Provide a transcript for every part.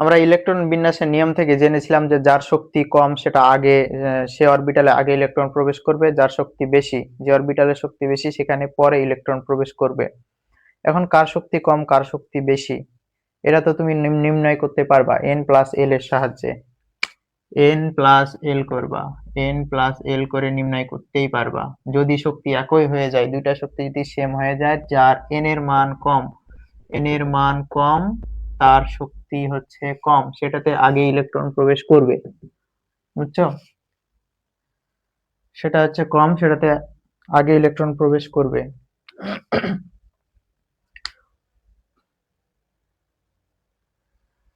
আমরা ইলেকট্রন বিন্যাসের নিয়ম থেকে জেনেছিলাম যে যার শক্তি কম সেটা আগে সে অরবিটালে আগে ইলেকট্রন প্রবেশ করবে, যার শক্তি বেশি, যে অরবিটালের শক্তি বেশি সেখানে পরে ইলেকট্রন প্রবেশ করবে। এখন কার শক্তি কম, কার শক্তি বেশি? এটা তো তুমি নির্ণয় করতে পারবা এন প্লাস এল এর সাহায্যে। এন প্লাস এল করবা এন প্লাস এল করে নির্ণয় করতেই পারবা। যদি শক্তি একই হয়ে যায়, দুইটা শক্তি যদি সেম হয়ে যায়, যার এন এর মান কম এন এর মান কম, তার শক্তি হচ্ছে কম, সেটাতে আগে ইলেকট্রন প্রবেশ করবে, বুঝছ? সেটা হচ্ছে কম, সেটাতে আগে ইলেকট্রন প্রবেশ করবে।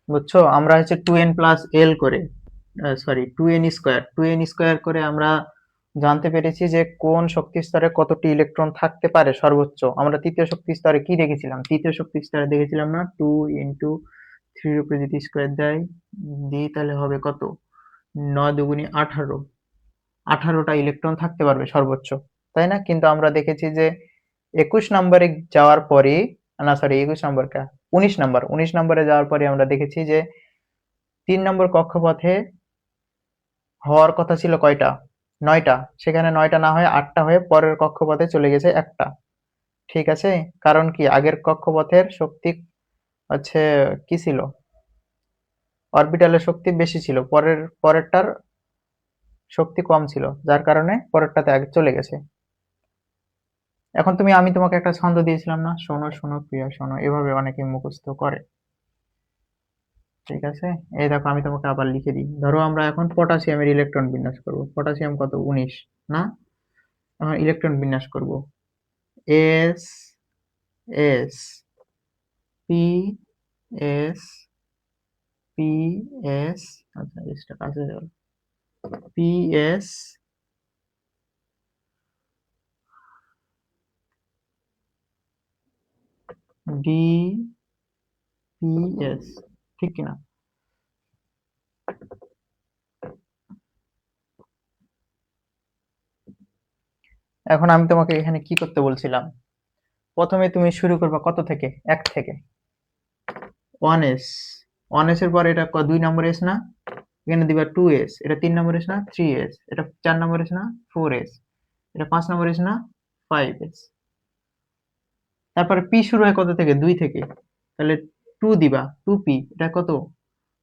বুঝছ? আমরা হচ্ছে টু এন প্লাস এল করে sorry two N square two N square করে আমরা জানতে পেরেছি যে কোন শক্তি স্তরে কতটি ইলেকট্রন থাকতে পারে সর্বোচ্চ। আমরা তৃতীয় শক্তি স্তরে কি দেখেছিলাম? তৃতীয় শক্তি স্তরে দেখেছিলাম না? টু ইন্টু থ্রির উপরে যদি স্কোয়ার দেয় দিই তাহলে হবে কত? নয় দুগুণি আঠারো। আঠারোটা ইলেকট্রন থাকতে পারবে সর্বোচ্চ, তাই না? কিন্তু আমরা দেখেছি যে একুশ নম্বরে যাওয়ার পরে, না সরি একুশ নম্বর কা, উনিশ নম্বর, উনিশ নম্বরে যাওয়ার পরে আমরা দেখেছি যে তিন নম্বর কক্ষপথে হওয়ার কথা ছিল কয়টা? নয়টা। সেখানে নয়টা না হয়ে আটটা হয়ে পরের কক্ষপথে চলে গেছে একটা। ঠিক আছে? কারণ কি? আগের কক্ষপথের শক্তি হচ্ছে কি ছিল? অরবিটালের শক্তি বেশি ছিল। পরের, পরেরটার শক্তি কম ছিল। যার কারণে পরেরটাতে আগে চলে গেছে। এখন তুমি, আমি তোমাকে একটা ছন্দ দিয়েছিলাম না? শোনো শোনো, প্রিয়া, শোনো। এভাবে অনেকে মুখস্থ করে। ঠিক আছে? এই দেখো, আমি তোমাকে আবার লিখে দিই। ধরো আমরা এখন পটাশিয়ামের ইলেকট্রন বিন্যাস করব। পটাশিয়াম কত? উনিশ, না? ইলেকট্রন বিন্যাস করব। S S P S P S আচ্ছা এসটা কাছে গেল। P S D P S ঠিক কিনা? এখন আমি তোমাকে এখানে কি করতে বলছিলাম? প্রথমে তুমি শুরু করবে কত থেকে? এক থেকে। ওয়ান এস ওয়ান এস এর পর এটা দুই নম্বর এস না? এখানে দিবা টু এস এটা তিন নম্বর এস না? থ্রি এস এটা চার নম্বর এস না? ফোর এস এটা পাঁচ নম্বর এস না? ফাইভ এস তারপরে পি শুরু হয় কত থেকে? দুই থেকে। তাহলে টু দিবা। টু পি এটা কত?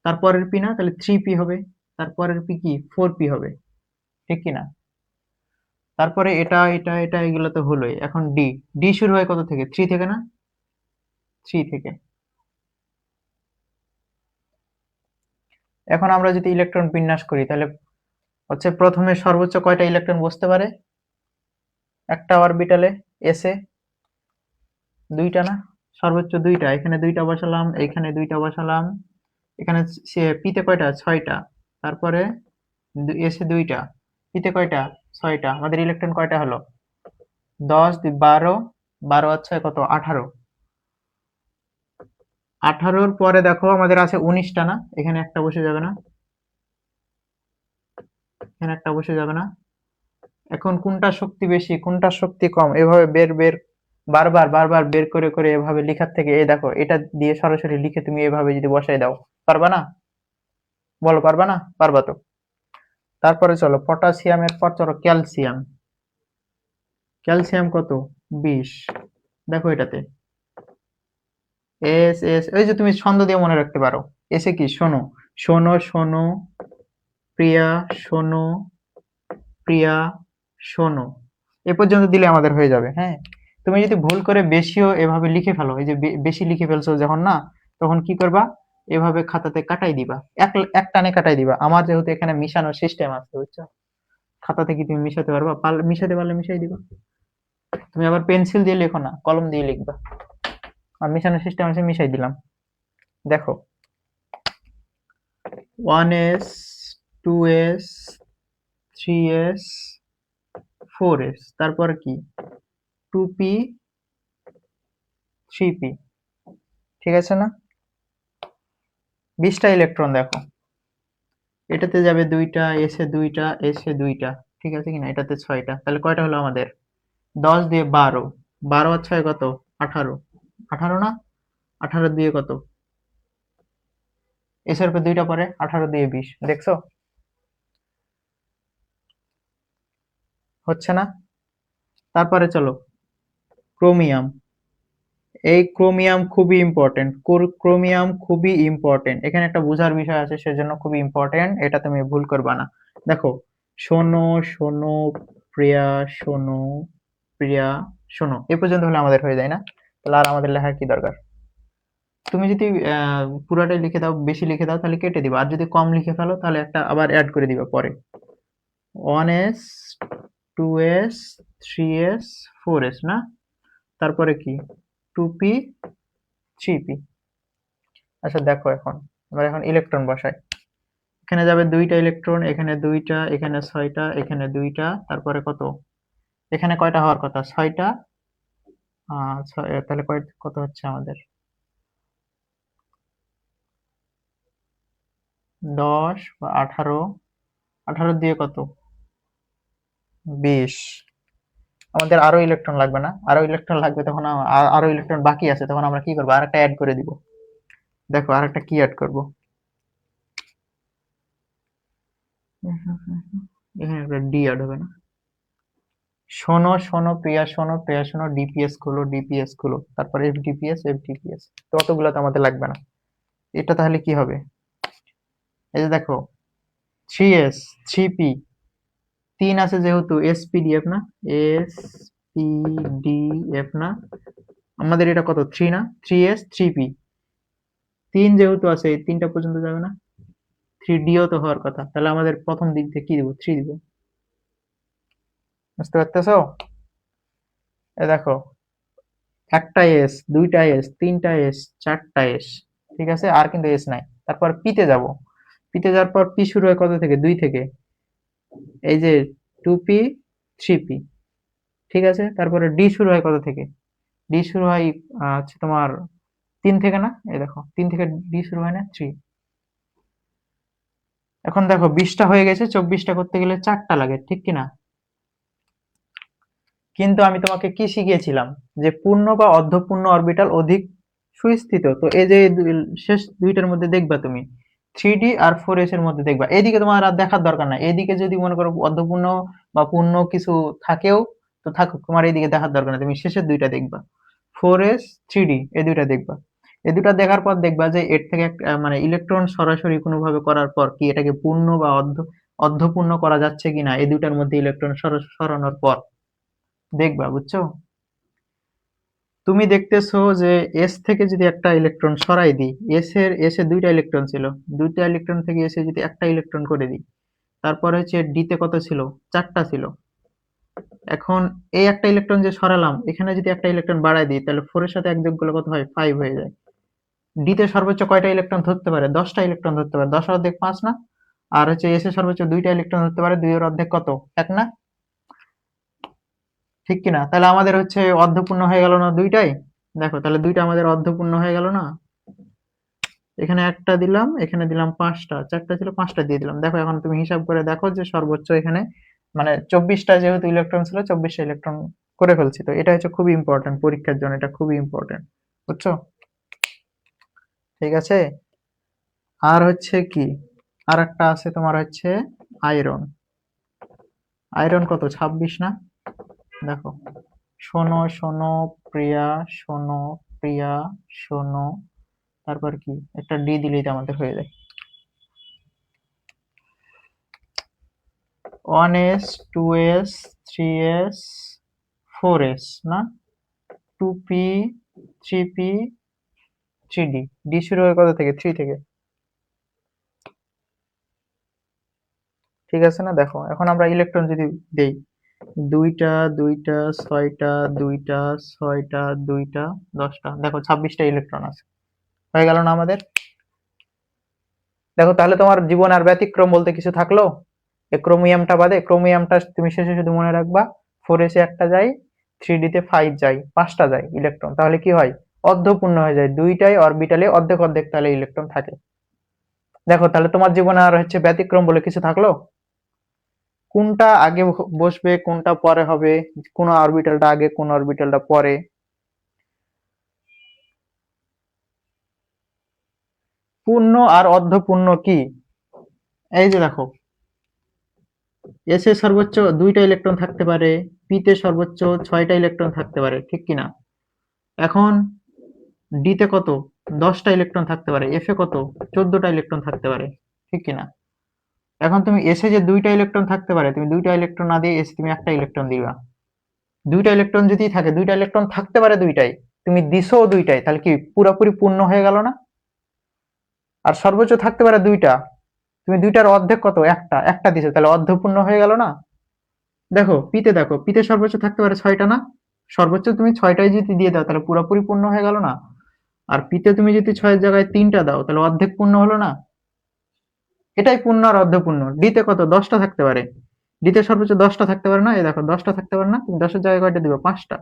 তারপরের পি না? তাহলে থ্রি পি হবে। তারপরের পি কি? ফোর পি হবে। ঠিক কি না তারপরে এটা এটা এটা, এগুলো তো হলোই। এখন ডি ডি শুরু হয় কত থেকে? থ্রি থেকে না? থ্রি থেকে। এখন আমরা যদি ইলেকট্রন বিন্যাস করি, তাহলে হচ্ছে প্রথমে সর্বোচ্চ কয়টা ইলেকট্রন বসতে পারে? একটা অরবিটালে এসে দুইটা না? সর্বোচ্চ দুইটা, এখানে দুইটা বসালাম, এখানে দুইটা বসালাম, এখানে সে পিতে কয়টা? ছয়টা। তারপরে এসে দুইটা পিতে কয়টা? ছয়টা। আমাদের ইলেকট্রন কয়টা হলো? দশ, বারো বারো আর ছয় কত? আঠারো। আঠারোর পরে দেখো আমাদের আছে উনিশটা না? এখানে একটা বসে যাবে না? এখানে একটা বসে যাবে না? এখন কোনটা শক্তি বেশি, কোনটা শক্তি কম? এভাবে বের বের, বারবার বারবার বের করে করে এভাবে লেখার থেকে, এই দেখো, এটা দিয়ে সরাসরি লিখে তুমি এভাবে যদি বসাই দাও, পারবা না? বলো, পারবা না? পারবা তো। তারপরে চলো, পটাশিয়ামের পর চলো, ক্যালসিয়াম। ক্যালসিয়াম কত? বিশ। দেখো এটাতে। এস এস, ওই যে তুমি ছন্দ দিয়ে মনে রাখতে পারো। এসে কি? শোনো। শোনো শোনো, প্রিয়া শোনো প্রিয়া, শোনো। এ পর্যন্ত দিলে আমাদের হয়ে যাবে হ্যাঁ? তুমি যদি ভুল করে বেশিও এভাবে লিখে ফেলো, এই যে বেশি লিখে ফেলছো যখন না, তখন কি করবা? এভাবে খাতাতে কাটাই দিবা। এক এক টানে কাটাই দিবা। আমার যেহেতু এখানে মিশানোর সিস্টেম আছে, বুঝছ? খাতা থেকে তুমি মিশাতে পারবা? মিশাতে পারলে মিশাই দিবা। তুমি আবার পেন্সিল দিয়ে লেখো না, কলম দিয়ে লিখবা। আর মিশানোর সিস্টেম আছে, মিশাই দিলাম। দেখো। One S two S three S four S তারপর কি? টু পি থ্রি পি ঠিক আছে না? বিশটা ইলেকট্রন দেখো। এটাতে যাবে দুইটা এসে দুইটা এসে দুইটা। ঠিক আছে কিনা? এটাতে ছয়টা। তাহলে কয়টা হলো আমাদের? দশ দিয়ে বারো। বারো আর ছয় কত? আঠারো। আঠারো না? আঠারো দিয়ে কত? এস এর উপর দুইটা পরে আঠারো দিয়ে বিশ। দেখছ? হচ্ছে না? তারপরে চলো। ক্রোমিয়াম। এই ক্রোমিয়াম খুবই ইম্পর্টেন্ট ক্রোমিয়াম খুবই ইম্পর্টেন্ট এখানে একটা বোঝার বিষয় আছে, সেজন্য খুবই ইম্পর্টেন্ট এটা তুমি ভুল করবা না। দেখো, শোনো শোনো, প্রিয়া শোনো প্রিয়া, শোনো। এ পর্যন্ত হলে আমাদের হয়ে যায় না। তাহলে আর আমাদের লেখার কি দরকার? তুমি যদি পুরাটাই লিখে দাও, বেশি লিখে দাও, তাহলে কেটে দিবা। আর যদি কম লিখে ফেলো, তাহলে একটা আবার অ্যাড করে দিবা পরে। One S two S three S four S না? তারপরে কি? টু পি থ্রি পি আচ্ছা দেখো এখন। আমরা এখন ইলেকট্রন বসাই। এখানে যাবে দুইটা ইলেকট্রন এখানে দুইটা, এখানে ছয়টা, এখানে দুইটা, তারপরে কত? এখানে কয়টা হওয়ার কথা? ছয়টা তাহলে কয় কত হচ্ছে আমাদের। দশ বা আঠারো আঠারো দিয়ে কত? বিশ। আমাদের আরও ইলেকট্রন লাগবে না? আরও ইলেকট্রন লাগবে তখন আরও ইলেকট্রন বাকি আছে, তখন আমরা কি করব? আর একটা অ্যাড করে দিব। দেখো আর একটা কি অ্যাড করব? এখানে একটা ডি অ্যাড হবে না। শোনো শোনো, প্রিয়া শোনো প্রিয়া শোনো ডিপিএস খুলো ডিপিএস খুলো, তারপর এফডিপিএস এফডিপিএস তো অতগুলো তো আমাদের লাগবে না। এটা তাহলে কি হবে? এই যে দেখো থ্রি এস থ্রি পি তিন আছে যেহেতু এসপিডিএফ না এস পি ডি এফ না, আমাদের এটা কত? থ্রি না? থ্রি এস থ্রি পি তিন যেহেতু আছে, তিনটা পর্যন্ত যাবে না। থ্রি ডিও তো হওয়ার কথা। তাহলে আমাদের প্রথম দিক থেকে কি দিব? থ্রি দিব। বুঝতে পারতেছো? এ দেখো, একটা এস, দুইটা এস, তিনটা এস, চারটা এস, ঠিক আছে? আর কিন্তু এস নাই। তারপর পিতে যাব। পিতে যাওয়ার পর পি শুরু হয় কত থেকে? দুই থেকে। এই যে টু পি থ্রি পি ঠিক আছে? তারপরে ডি শুরু হয় কত থেকে? ডি শুরু হয় হচ্ছে তোমার তিন থেকে না? এই দেখো, তিন থেকে ডি শুরু হয় না? থ্রি এখন দেখো, বিশটা হয়ে গেছে, চব্বিশটা করতে গেলে চারটা লাগে, ঠিক কি না কিন্তু আমি তোমাকে কি শিখিয়েছিলাম? যে পূর্ণ বা অর্ধপূর্ণ অরবিটাল অধিক সুস্থিত। তো এই যে শেষ দুইটার মধ্যে দেখবা তুমি থ্রি ডি আর ফোর এস এর মধ্যে দেখবা। এদিকে তোমার আর দেখার দরকার নাই। এদিকে যদি মনে করো অর্ধপূর্ণ বা পূর্ণ কিছু থাকেও, তো থাকুক, তোমার এইদিকে দেখার দরকার নাই। তুমি শেষের দুইটা দেখবা। ফোর এস থ্রি ডি এই দুইটা দেখবা। এই দুইটা দেখার পর দেখবা যে এর থেকে মানে ইলেকট্রন সরাসরি কোনোভাবে করার পর কি এটাকে পূর্ণ বা অর্ধ অর্ধপূর্ণ করা যাচ্ছে কিনা, এই দুইটার মধ্যে ইলেকট্রন সরানোর পর। দেখবা, বুঝছ? তুমি দেখতেছো যে এস থেকে যদি একটা ইলেকট্রন সরাই দিই এস এর এস এ দুইটা ইলেকট্রন ছিল। দুইটা ইলেকট্রন থেকে এসে যদি একটা ইলেকট্রন করে দিই, তারপরে হচ্ছে ডি তে কত ছিল? চারটা ছিল। এখন এই একটা ইলেকট্রন যে সরালাম, এখানে যদি একটা ইলেকট্রন বাড়াই দিই, তাহলে ফোর এর সাথে এক যোগ করলে কত হয়? ফাইভ হয়ে যায়। ডি তে সর্বোচ্চ কয়টা ইলেকট্রন ধরতে পারে? দশটা ইলেকট্রন ধরতে পারে। দশ অর্ধেক পাঁচ না? আর হচ্ছে এস এ সর্বোচ্চ দুইটা ইলেকট্রন ধরতে পারে। দুই এর অর্ধেক কত? এক না? ঠিক কি না তাহলে আমাদের হচ্ছে অর্ধপূর্ণ হয়ে গেল না দুইটাই? দেখো, তাহলে দুইটা আমাদের অর্ধপূর্ণ হয়ে গেল না? এখানে একটা দিলাম, এখানে দিলাম পাঁচটা। চারটা ছিল, পাঁচটা দিয়ে দিলাম। দেখো, এখন তুমি হিসাব করে দেখো যে সর্বোচ্চ এখানে মানে চব্বিশটা যেহেতু ইলেকট্রন ছিল, চব্বিশটা ইলেকট্রন করে ফেলছি। তো এটা হচ্ছে খুবই ইম্পর্টেন্ট পরীক্ষার জন্য এটা খুবই ইম্পর্টেন্ট বুঝছ? ঠিক আছে? আর হচ্ছে কি? আর একটা আছে তোমার হচ্ছে আয়রন আয়রন কত? ছাব্বিশ না? দেখো। শোনো শোনো, প্রিয়া শোনো প্রিয়া, শোনো। তারপর কি? একটা ডি দিলেই তো আমাদের হয়ে যায়। One S, two S, three S, four S, না? Two P, three P, three D. D শুরু হয় কত থেকে? থ্রি থেকে। ঠিক আছে না? দেখো, এখন আমরা ইলেকট্রন যদি দেই দুইটা দুইটা, ছয়টা দুইটা ছয়টা, দুইটা, দশটা। দেখো, ছাব্বিশটা ইলেকট্রন আছে। হয়ে গেল না আমাদের? দেখো, তাহলে তোমার জীবন আর ব্যতিক্রম বলতে কিছু থাকল? ক্রোমিয়ামটা বাদে ক্রোমিয়ামটা তুমি শেষে শুধু মনে রাখবা ফোর এসে একটা যায় থ্রি ডিতে ফাইভ যায়, পাঁচটা যায় ইলেকট্রন তাহলে কি হয়? অর্ধপূর্ণ হয়ে যায়। দুইটাই অরবিটালে অর্ধেক অর্ধেক তাহলে ইলেকট্রন থাকে। দেখো, তাহলে তোমার জীবনে আর হচ্ছে ব্যতিক্রম বলে কিছু থাকল? কোনটা আগে বসবে, কোনটা পরে হবে, কোন অরবিটালটা আগে, কোন অরবিটালটা পরে? পূর্ণ আর অর্ধপূর্ণ কি? এই যে দেখো। এস সর্বোচ্চ দুইটা ইলেকট্রন থাকতে পারে পিতে সর্বোচ্চ ছয়টা ইলেকট্রন থাকতে পারে, ঠিক কি না? এখন ডি তে কত? দশটা ইলেকট্রন থাকতে পারে এফ কত? চোদ্দটা ইলেকট্রন থাকতে পারে, ঠিক কি না? এখন তুমি এসে যে দুইটা ইলেকট্রন থাকতে পারে, তুমি দুইটা ইলেকট্রন না দিয়ে এসে তুমি একটা ইলেকট্রন দিবা। দুইটা ইলেকট্রন যদি থাকে, দুইটা ইলেকট্রন থাকতে পারে দুইটাই, তুমি দিছো দুইটাই, তাহলে কি পুরোপুরি পূর্ণ হয়ে গেল না? আর সর্বোচ্চ থাকতে পারে দুইটা, তুমি দুইটার অর্ধেক কত? একটা একটা দিছো, তাহলে অর্ধপূর্ণ হয়ে গেল না? দেখো পিতে দেখো পিতে সর্বোচ্চ থাকতে পারে ছয়টা না? সর্বোচ্চ তুমি ছয়টাই যদি দিয়ে দাও, তাহলে পুরোপুরি পূর্ণ হয়ে গেল না? আর পিতে তুমি যদি ছয়ের জায়গায় তিনটা দাও, তাহলে অর্ধেক পূর্ণ হলো না? এটাই পূর্ণ আর অর্ধপূর্ণ। ডিতে কত? দশটা থাকতে পারে। ডিতে সর্বোচ্চ দশটা থাকতে পারে না? এই দেখো, দশটা থাকতে পারে না তুমি দশের জায়গায় কয়টা দিবে? পাঁচটা।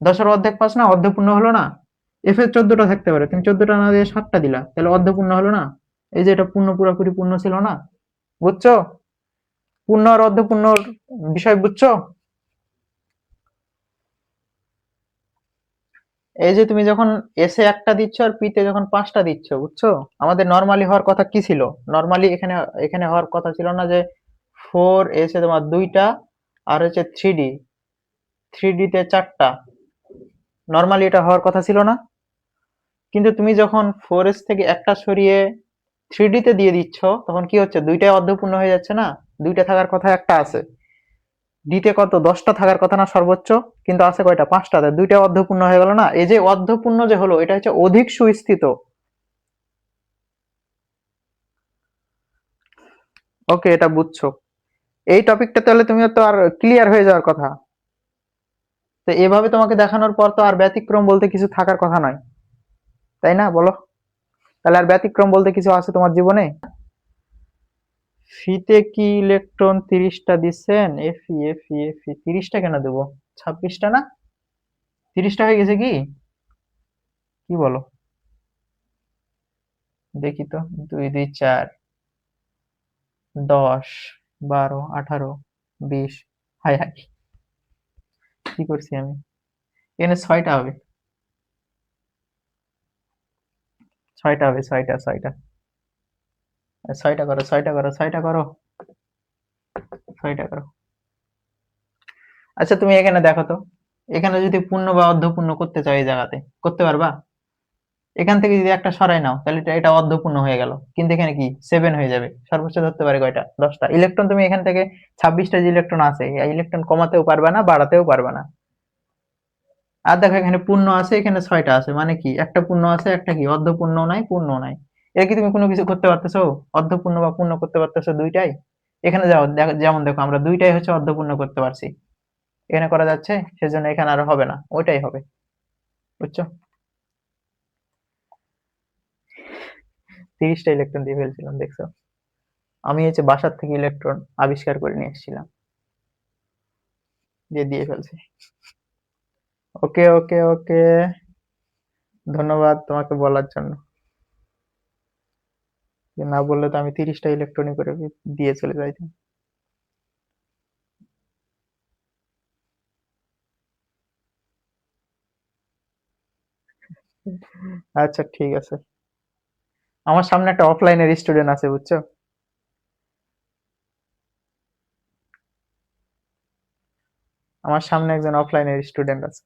দশের অর্ধেক পাঁচ না? অর্ধপূর্ণ হলো না? এফ এর চোদ্দটা থাকতে পারে। তুমি চোদ্দটা না দিয়ে সাতটা দিলা, তাহলে অর্ধপূর্ণ হলো না? এই যে এটা পূর্ণ, পুরোপুরি পূর্ণ ছিল না? বুঝছ? পূর্ণ আর অর্ধপূর্ণর বিষয় বুঝছ? এই যে তুমি যখন এসে একটা দিচ্ছ আর পিতে যখন পাঁচটা দিচ্ছ, বুঝছ? আমাদের নর্মালি হওয়ার কথা কি ছিল? নর্মালি এখানে এখানে হওয়ার কথা ছিল না যে ফোর এসে তোমার দুইটা আর হচ্ছে থ্রি ডি থ্রি ডিতে চারটা। নর্মালি এটা হওয়ার কথা ছিল না। কিন্তু তুমি যখন ফোর এস থেকে একটা সরিয়ে থ্রি ডিতে দিয়ে দিচ্ছ, তখন কি হচ্ছে? দুইটাই অর্ধপূর্ণ হয়ে যাচ্ছে না? দুইটা থাকার কথা একটা আছে। ডিতে কত দশটা থাকার কথা না সর্বোচ্চ, কিন্তু আছে কয়টা? পাঁচটা। দুইটা অর্ধপূর্ণ হয়ে গেল না? এই যে অর্ধপূর্ণ যে হলো, এটা হচ্ছে অধিক সুস্থিত। ওকে, এটা বুঝছ। এই টপিকটা তাহলে তুমি তো আর ক্লিয়ার হয়ে যাওয়ার কথা। তো এভাবে তোমাকে দেখানোর পর তো আর ব্যতিক্রম বলতে কিছু থাকার কথা নয়। তাই না? বলো। তাহলে আর ব্যতিক্রম বলতে কিছু আছে তোমার জীবনে? ফিতে কি ইলেকট্রন তিরিশটা দিচ্ছেন? এফি এফি এফি। তিরিশটা কেন দেবো? ছাব্বিশটা না? তিরিশটা হয়ে গেছে কি? কি বলো? দেখি তো। দুই দুই, চার, দশ, বারো, আঠারো, বিশ। Hi hi. কি করছি আমি? এখানে ছয়টা হবে। ছয়টা হবে, ছয়টা ছয়টা। ছয়টা করো ছয়টা করো ছয়টা করো। ছয়টা করো। আচ্ছা তুমি এখানে দেখো তো। এখানে যদি পূর্ণ বা অর্ধপূর্ণ করতে চাও এই জায়গাতে, করতে পারবা? এখান থেকে যদি একটা সরাই নাও, তাহলে এটা অর্ধপূর্ণ হয়ে গেল। কিন্তু এখানে কি? সেভেন হয়ে যাবে। সর্বোচ্চ ধরতে পারে কয়টা? দশটা। ইলেকট্রন তুমি এখান থেকে ছাব্বিশটা যে ইলেকট্রন আছে ইলেকট্রন কমাতেও পারবে না, বাড়াতেও পারবে না। আর দেখো এখানে পূর্ণ আছে, এখানে ছয়টা আছে। মানে কি? একটা পূর্ণ আছে, একটা কি? অর্ধপূর্ণ নাই পূর্ণ নাই। এর কি তুমি কোনো কিছু করতে পারতেছো? অর্ধপূর্ণ বা পূর্ণ করতে পারতেছো দুইটাই? এখানে যাও যেমন দেখো, আমরা দুইটাই হচ্ছে অর্ধপূর্ণ করতে পারছি। এখানে করা যাচ্ছে, সেজন্য এখানে আর হবে না, ওইটাই হবে। বুঝছ? তিরিশটা ইলেকট্রন দিয়ে ফেলছিলাম, দেখছ? আমি হচ্ছে বাসার থেকে ইলেকট্রন আবিষ্কার করে নিয়ে এসেছিলাম। দিয়ে দিয়ে ফেলছি। ওকে ওকে ওকে। ধন্যবাদ তোমাকে বলার জন্য। যে না বললে তো আমি তিরিশটা ইলেকট্রনিক করে দিয়ে চলে যাইতাম আচ্ছা ঠিক আছে। আমার সামনে একটা অফলাইনের স্টুডেন্ট আছে, বুঝছ? আমার সামনে একজন অফলাইনের স্টুডেন্ট আছে।